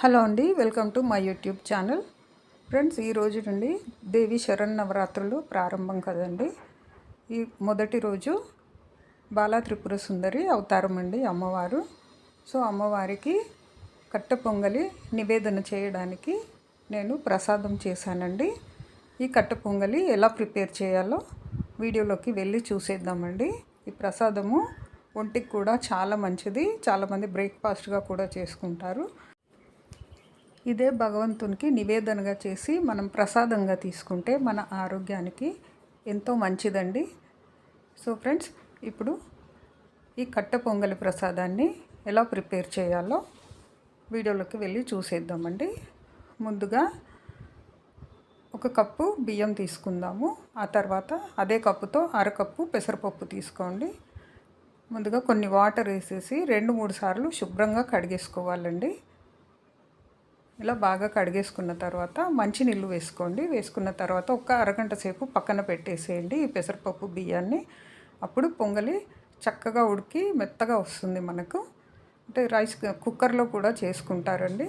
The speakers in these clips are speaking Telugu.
హలో అండి welcome to my YouTube channel. Friends ఈ రోజు నుండి దేవి శరణ్ నవరాత్రులు ప్రారంభం కదండి. ఈ మొదటి రోజు బాలా త్రిపుర సుందరి అవతారం అండి అమ్మవారు. సో అమ్మవారికి కట్ట పొంగలి నివేదన చేయడానికి నేను ప్రసాదం చేశానండి. ఈ కట్ట పొంగలి ఎలా ప్రిపేర్ చేయాలో వీడియోలోకి వెళ్ళి చూసేద్దామండి. ఈ ప్రసాదము ఒంటికి కూడా చాలా మంచిది. చాలామంది బ్రేక్ఫాస్ట్గా కూడా చేసుకుంటారు. ఇదే భగవంతునికి నివేదనగా చేసి మనం ప్రసాదంగా తీసుకుంటే మన ఆరోగ్యానికి ఎంతో మంచిదండి. సో ఫ్రెండ్స్ ఇప్పుడు ఈ కట్ట పొంగలి ప్రసాదాన్ని ఎలా ప్రిపేర్ చేయాలో వీడియోలోకి వెళ్ళి చూసేద్దామండి. ముందుగా ఒక కప్పు బియ్యం తీసుకుందాము. ఆ తర్వాత అదే కప్పుతో అరకప్పు పెసరపప్పు తీసుకోండి. ముందుగా కొన్ని వాటర్ వేసేసి రెండు మూడు సార్లు శుభ్రంగా కడిగేసుకోవాలండి. ఇలా బాగా కడిగేసుకున్న తర్వాత మంచి నీళ్ళు వేసుకోండి. వేసుకున్న తర్వాత ఒక అరగంట సేపు పక్కన పెట్టేసేయండి ఈ పెసరపప్పు బియ్యాన్ని. అప్పుడు పొంగలి చక్కగా ఉడికి మెత్తగా వస్తుంది మనకు. అంటే రైస్ కుక్కర్లో కూడా చేసుకుంటారండి.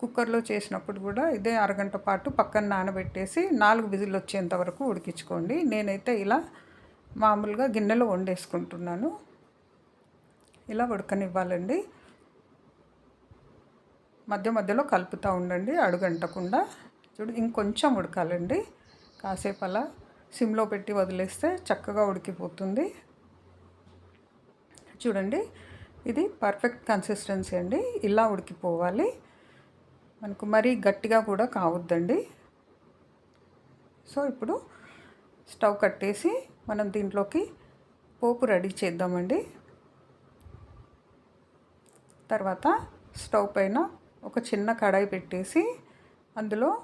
కుక్కర్లో చేసినప్పుడు కూడా ఇదే అరగంట పాటు పక్కన నానబెట్టేసి నాలుగు విజిల్ వచ్చేంత వరకు ఉడికించుకోండి. నేనైతే ఇలా మామూలుగా గిన్నెలో వండేసుకుంటున్నాను. ఇలా ఉడకనివ్వాలండి. మధ్య మధ్యలో కలుపుతూ ఉండండి అడుగంటకుండా. చూడు ఇంకొంచెం ఉడకాలండి. కాసేపు అలా సిమ్లో పెట్టి వదిలేస్తే చక్కగా ఉడికిపోతుంది. చూడండి ఇది పర్ఫెక్ట్ కన్సిస్టెన్సీ అండి. ఇలా ఉడికిపోవాలి. మనకు మరీ గట్టిగా కూడా కావద్దండి. సో ఇప్పుడు స్టవ్ కట్టేసి మనం దీంట్లోకి పోపు రెడీ చేద్దామండి. తర్వాత స్టవ్ పైన ఒక చిన్న కడాయి పెట్టేసి అందులో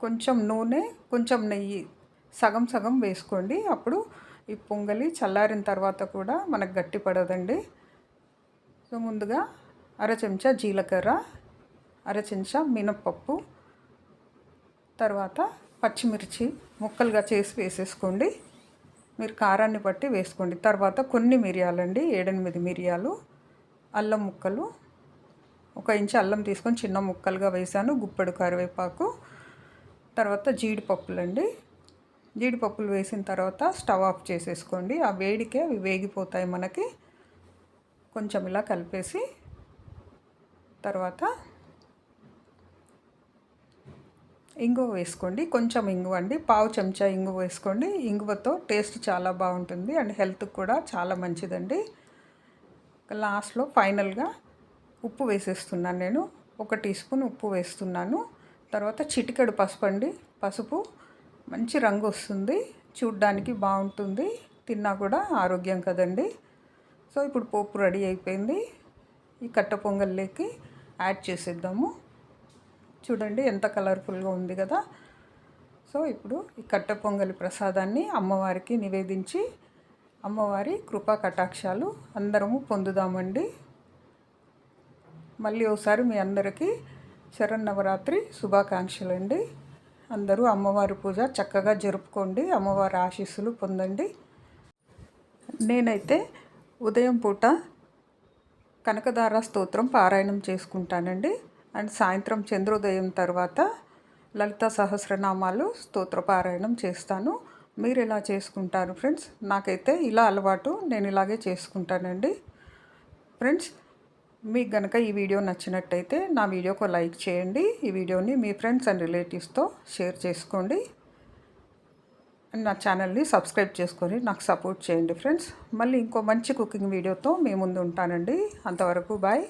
కొంచెం నూనె కొంచెం నెయ్యి సగం సగం వేసుకోండి. అప్పుడు ఈ పొంగలి చల్లారిన తర్వాత కూడా మనకు గట్టి పడదండి. సో ముందుగా అర చెంచా జీలకర్ర అర చెంచా మినప్పప్పు తర్వాత పచ్చిమిర్చి ముక్కలుగా చేసి వేసేసుకోండి. మీరు కారాన్ని బట్టి వేసుకోండి. తర్వాత కొన్ని మిరియాలండి ఏడెనిమిది మిరియాలు అల్లం ముక్కలు ఒక ఇంచు అల్లం తీసుకొని చిన్న ముక్కలుగా వేసాను. గుప్పెడు కరివేపాకు తర్వాత జీడిపప్పులండి. జీడిపప్పులు వేసిన తర్వాత స్టవ్ ఆఫ్ చేసేసుకోండి. ఆ వేడికే అవి వేగిపోతాయి మనకి. కొంచెం ఇలా కలిపేసి తర్వాత ఇంగువ వేసుకోండి. కొంచెం ఇంగువ అండి. పావు చెంచా ఇంగువ వేసుకోండి. ఇంగువతో టేస్ట్ చాలా బాగుంటుంది అండ్ హెల్త్కి కూడా చాలా మంచిదండి. లాస్ట్లో ఫైనల్గా ఉప్పు వేసేస్తున్నాను నేను. ఒక టీ స్పూన్ ఉప్పు వేస్తున్నాను. తర్వాత చిటికెడు పసుపు అండి. పసుపు మంచి రంగు వస్తుంది. చూడ్డానికి బాగుంటుంది. తిన్నా కూడా ఆరోగ్యం కదండి. సో ఇప్పుడు పోపు రెడీ అయిపోయింది. ఈ కట్ట పొంగల్లోకి యాడ్ చేసేద్దాము. చూడండి ఎంత కలర్ఫుల్గా ఉంది కదా. సో ఇప్పుడు ఈ కట్ట పొంగలి ప్రసాదాన్ని అమ్మవారికి నివేదించి అమ్మవారి కృపా కటాక్షాలు అందరము పొందుదామండి. మళ్ళీ ఒకసారి మీ అందరికీ శరన్నవరాత్రి శుభాకాంక్షలు అండి అందరూ అమ్మవారి పూజ చక్కగా జరుపుకోండి అమ్మవారి ఆశీస్సులు పొందండి. నేనైతే ఉదయం పూట కనకదార స్తోత్రం పారాయణం చేసుకుంటానండి. అండ్ సాయంత్రం చంద్రోదయం తర్వాత లలిత సహస్రనామాలు స్తోత్ర పారాయణం చేస్తాను. మీరు ఎలా చేసుకుంటారు ఫ్రెండ్స్? నాకైతే ఇలా అలవాటు నేను ఇలాగే చేసుకుంటానండి. ఫ్రెండ్స్ మీకు కనుక ఈ వీడియో నచ్చినట్టయితే నా వీడియోకు లైక్ చేయండి. ఈ వీడియోని మీ ఫ్రెండ్స్ అండ్ రిలేటివ్స్తో షేర్ చేసుకోండి. నా ఛానల్ని సబ్స్క్రైబ్ చేసుకొని నాకు సపోర్ట్ చేయండి ఫ్రెండ్స్. మళ్ళీ ఇంకో మంచి కుకింగ్ వీడియోతో మీ ముందు ఉంటానండి. అంతవరకు బాయ్.